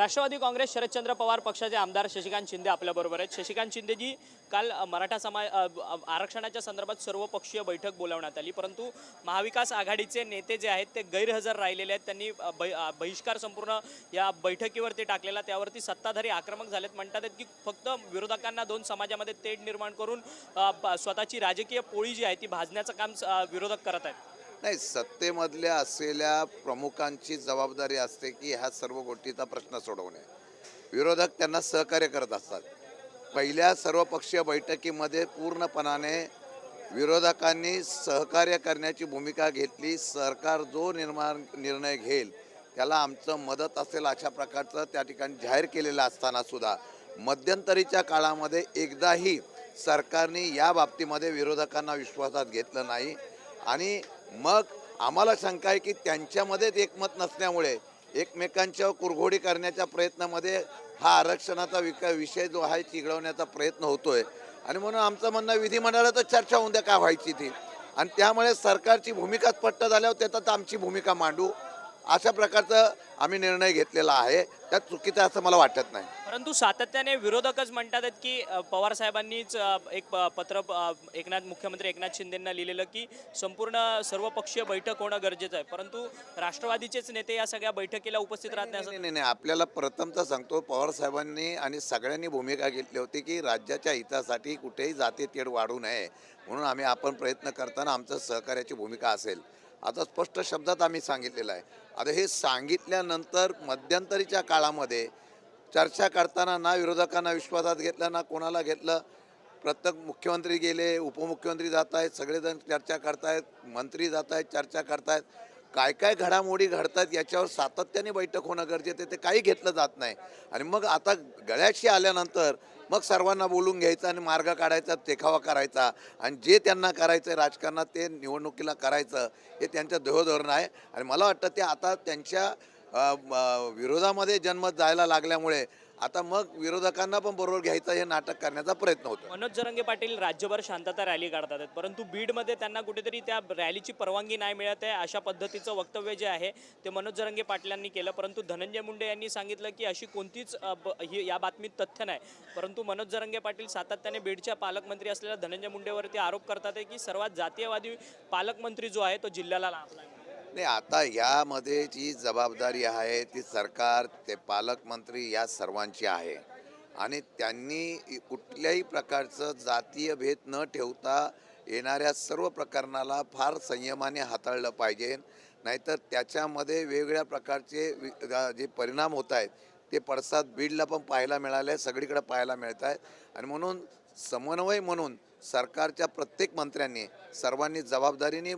राष्ट्रवादी काँग्रेस शरदचंद्र पवार पक्षाचे आमदार शशिकांत शिंदे आपल्याबरोबर आहेत. शशिकांत शिंदेजी काल मराठा समाज आरक्षणाच्या संदर्भात सर्वपक्षीय बैठक बोलावण्यात आली. परंतु महाविकास आघाडीचे नेते जे आहेत ते गैरहजर राहिलेले आहेत. त्यांनी बहिष्कार संपूर्ण या बैठकीवरती टाकलेला त्यावरती सत्ताधारी आक्रमक झालेत. म्हणतात की फक्त विरोधकांना दोन समाजामध्ये तेढ निर्माण करून स्वतःची राजकीय पोळी जी आहे ती भाजण्याचं काम विरोधक करत आहेत. नाही सत्तेमधल्या असलेल्या प्रमुखांची जबाबदारी असते की ह्या सर्व गोष्टीचा प्रश्न सोडवणे विरोधक त्यांना सहकार्य करत असतात. पहिल्या सर्वपक्षीय बैठकीमध्ये पूर्णपणाने विरोधकांनी सहकार्य करण्याची भूमिका घेतली. सरकार जो निर्माण निर्णय घेईल त्याला आमचं मदत असेल अशा प्रकारचं त्या ठिकाणी जाहीर केलेलं असताना सुद्धा मध्यंतरीच्या काळामध्ये एकदाही सरकारने या बाबतीमध्ये विरोधकांना विश्वासात घेतलं नाही. आणि मग आम्हाला शंका आहे की त्यांच्यामध्येच एकमत नसल्यामुळे एकमेकांच्या कुरघोडी करण्याच्या प्रयत्नामध्ये हा आरक्षणाचा विका विषय जो आहे चिघळवण्याचा प्रयत्न होतोय. आणि म्हणून आमचं म्हणणं विधिमंडळातच चर्चा होऊन द्या का व्हायची ती. आणि त्यामुळे सरकारची भूमिका स्पष्ट झाल्यावर त्याच्यात आमची भूमिका मांडू. अशा प्रकारचं आम्ही निर्णय घेतलेला आहे. त्यात चुकीचं असं मला वाटत नाही. परंतु सातत्याने विरोधकच म्हणतात आहेत की पवार साहेबांनीच एक प- पत्र एकनाथ मुख्यमंत्री एकनाथ शिंदेंना लिहिलेलं की संपूर्ण सर्वपक्षीय बैठक होणं गरजेचं आहे. परंतु राष्ट्रवादीचेच नेते या सगळ्या बैठकीला उपस्थित राहत नाही नाही नाही नाही आपल्याला प्रथमतः सांगतो पवार साहेबांनी आणि सगळ्यांनी भूमिका घेतली होती की राज्याच्या हितासाठी कुठेही जाती तेढ वाढू नये. म्हणून आम्ही आपण प्रयत्न करताना आमचं सहकार्याची भूमिका असेल. आता स्पष्ट शब्दात आम्ही सांगितलेलं आहे. आता हे सांगितल्यानंतर मध्यंतरीच्या काळामध्ये चर्चा करताना ना विरोधकांना विश्वासात घेतलं ना कोणाला घेतलं. प्रत्येक मुख्यमंत्री गेले उपमुख्यमंत्री जात आहेत सगळेजण चर्चा करतायत मंत्री जात आहेत चर्चा करतायत. काय काय घडामोडी घडतात याच्यावर सातत्याने बैठक होणं गरजेचं आहे ते काही घेतलं जात नाही. आणि मग आता गळ्याशी आल्यानंतर मग सर्वांना बोलून घ्यायचं आणि मार्ग काढायचा देखावा करायचा. आणि जे त्यांना करायचं आहे राजकारणात ते निवडणुकीला करायचं हे त्यांचं ध्येयधोरण आहे. आणि मला वाटतं ते आता त्यांच्या विरोधामध्ये जन्म जायला लागल्यामुळे आता मग विरोधकांना पण बरोबर घ्यायचं हे नाटक करण्याचा प्रयत्न होतो मनोज जरंगे पाटील राज्यभर शांतता रॅली काढतात आहेत. परंतु बीडमध्ये त्यांना कुठेतरी त्या रॅलीची परवानगी नाही मिळत आहे अशा पद्धतीचं वक्तव्य जे आहे ते मनोज जरंगे पाटलांनी केलं. परंतु धनंजय मुंडे यांनी सांगितलं की अशी कोणतीच ब- ही या बातमीत तथ्य नाही. परंतु मनोज जरंगे पाटील सातत्याने बीडच्या पालकमंत्री असलेल्या धनंजय मुंडेवरती आरोप करतात आहे की सर्वात जातीयवादी पालकमंत्री जो आहे तो जिल्ह्याला लाभला आहे. नाही आता यामध्ये जी जबाबदारी आहे ती सरकार ते पालकमंत्री या सर्वांची आहे. आणि त्यांनी कुठल्याही प्रकारचं जातीय भेद न ठेवता येणाऱ्या सर्व प्रकरणाला फार संयमाने हाताळलं पाहिजे. नाहीतर त्याच्यामध्ये वेगवेगळ्या प्रकारचे वि- जे परिणाम होत आहेत ते पडसाद बीडला पण पाहायला मिळाले सगळीकडे पाहायला मिळत आहेत. आणि म्हणून समन्वय म्हणून सरकारच्या प्रत्येक मंत्र्यांनी सर्वांनी जबाबदारीने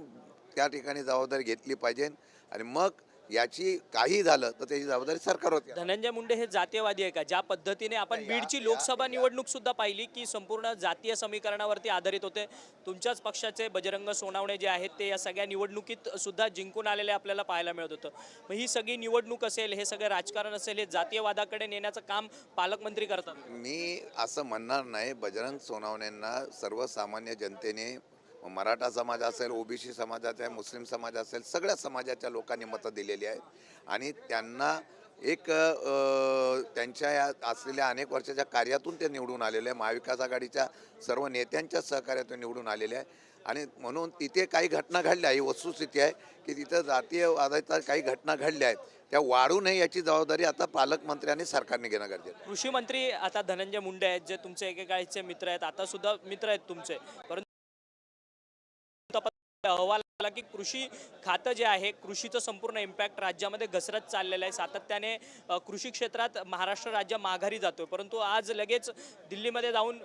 त्या ठिकाणी जबाबदारी घेतली पाहिजे. आणि मग याची काही झालं तर त्याची जबाबदारी सरकार होती धनंजय मुंडे हे जातीयवादी आहे का? ज्या पद्धतीने आपण बीडची लोकसभा निवडणूक सुद्धा पाहिली की संपूर्ण जातीय समीकरणावरती आधारित होते. तुमच्याच पक्षाचे बजरंग सोनावणे जे आहेत ते या सगळ्या निवडणुकीत सुद्धा जिंकून आलेले आपल्याला पाहायला मिळत होतं. मग ही सगळी निवडणूक असेल हे सगळं राजकारण असेल हे जातीयवादाकडे नेण्याचं काम पालकमंत्री करतात. मी असं म्हणणार नाही. बजरंग सोनावणेंना सर्वसामान्य जनतेने मराठा समाज असेल ओबीसी समाजाचा आहे मुस्लिम समाज असेल सगळ्या समाजाच्या लोकांनी मतं दिलेली आहेत. आणि त्यांना एक त्यांच्या या असलेल्या अनेक वर्षाच्या कार्यातून ते निवडून आलेले आहे महाविकास आघाडीच्या सर्व नेत्यांच्या सहकार्यातून निवडून आलेले आहे आणि म्हणून तिथे काही घटना घडल्या ही वस्तुस्थिती आहे की तिथं जातीय वादाच्या काही घटना घडल्या आहेत. त्या वाढू नये याची जबाबदारी आता पालकमंत्री आणि सरकारने घेणं गरजेचं आहे. कृषी मंत्री आता धनंजय मुंडे आहेत जे तुमचे एकेकाळीचे मित्र आहेत. आता सुद्धा मित्र आहेत तुमचे. परंतु अहवाल आला की कृषी खातं जे आहे कृषीचं संपूर्ण इम्पॅक्ट राज्यामध्ये घसरत चाललेलं आहे. सातत्याने कृषी क्षेत्रात महाराष्ट्र राज्य माघारी जातोय. परंतु आज लगेच दिल्लीमध्ये जाऊन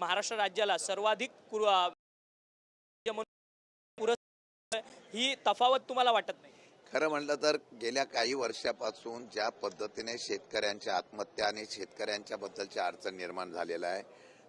महाराष्ट्र राज्याला सर्वाधिक राज्य म्हणून पुरस्कार ही तफावत तुम्हाला वाटत नाही? खरं म्हटलं तर गेल्या काही वर्षापासून ज्या पद्धतीने शेतकऱ्यांच्या आत्महत्या आणि शेतकऱ्यांच्या बद्दलच्या अडचण निर्माण झालेला आहे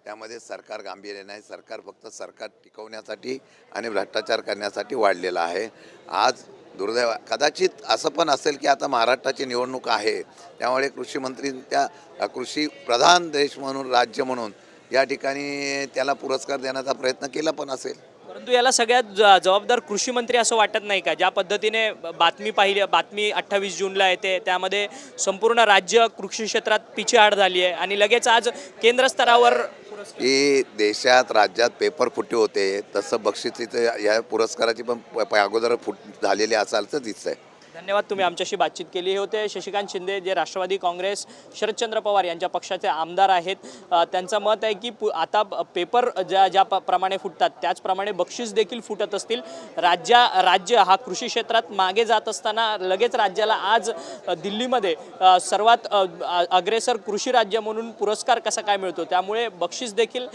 त्यामध्ये सरकार गांभीर्य नाही सरकार फक्त सरकार टिकवण्यासाठी आणि भ्रष्टाचार करण्यासाठी वाढलेला आहे. आज दुर्दैव कदाचित असं पण असेल की आता महाराष्ट्राची निवडणूक आहे त्यामुळे कृषी मंत्री त्या कृषी प्रधान देश म्हणून राज्य म्हणून या ठिकाणी त्याला पुरस्कार देण्याचा प्रयत्न केला पण असेल. परंतु याला सगळ्यात ज- जबाबदार कृषी मंत्री असं वाटत नाही का? ज्या पद्धतीने बातमी पाहिली बातमी अठ्ठावीस जूनला येते त्यामध्ये संपूर्ण राज्य कृषी क्षेत्रात पिछेहाट झाली आहे आणि लगेच आज केंद्र स्तरावर की देशात राज्यात पेपर फुटे होते. तसं बक्षिसीचं या पुरस्काराची पण अगोदर फुट झालेली असाल तर दिसतंय. धन्यवाद तुम्ही आमच्याशी बातचीत केली. हे होते शशिकांत शिंदे जे राष्ट्रवादी काँग्रेस शरदचंद्र पवार यांच्या पक्षाचे आमदार आहेत. त्यांचं मत आहे की पु- आता पेपर ज्या ज्या प्रमाणे फुटतात त्याचप्रमाणे बक्षीस देखील फुटत असतील. राज्या राज्य हा कृषी क्षेत्रात मागे जात असताना लगेच राज्याला आज दिल्लीमध्ये सर्वात अग्रेसर कृषी राज्य म्हणून पुरस्कार कसा काय मिळतो? त्यामुळे बक्षीस देखील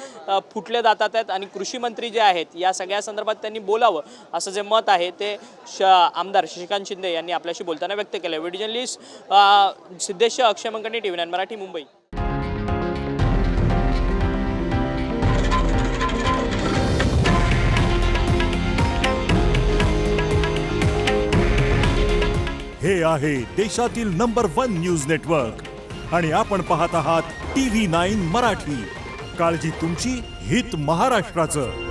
फुटले जातात आहेत आणि कृषी मंत्री जे आहेत या सगळ्या संदर्भात त्यांनी बोलावं असं जे मत आहे ते श आमदार शशिकांत शिंदे यांनी आपल्याशी बोलताना व्यक्त केलं. Video journalist Siddhesh Akshay Mankani T V nine Marathi Mumbai. हे आहे देशातील नंबर वन न्यूज नेटवर्क. आणि आपण पाहत आहात टी व्ही नाईन मराठी. काळजी तुमची हित महाराष्ट्राचं.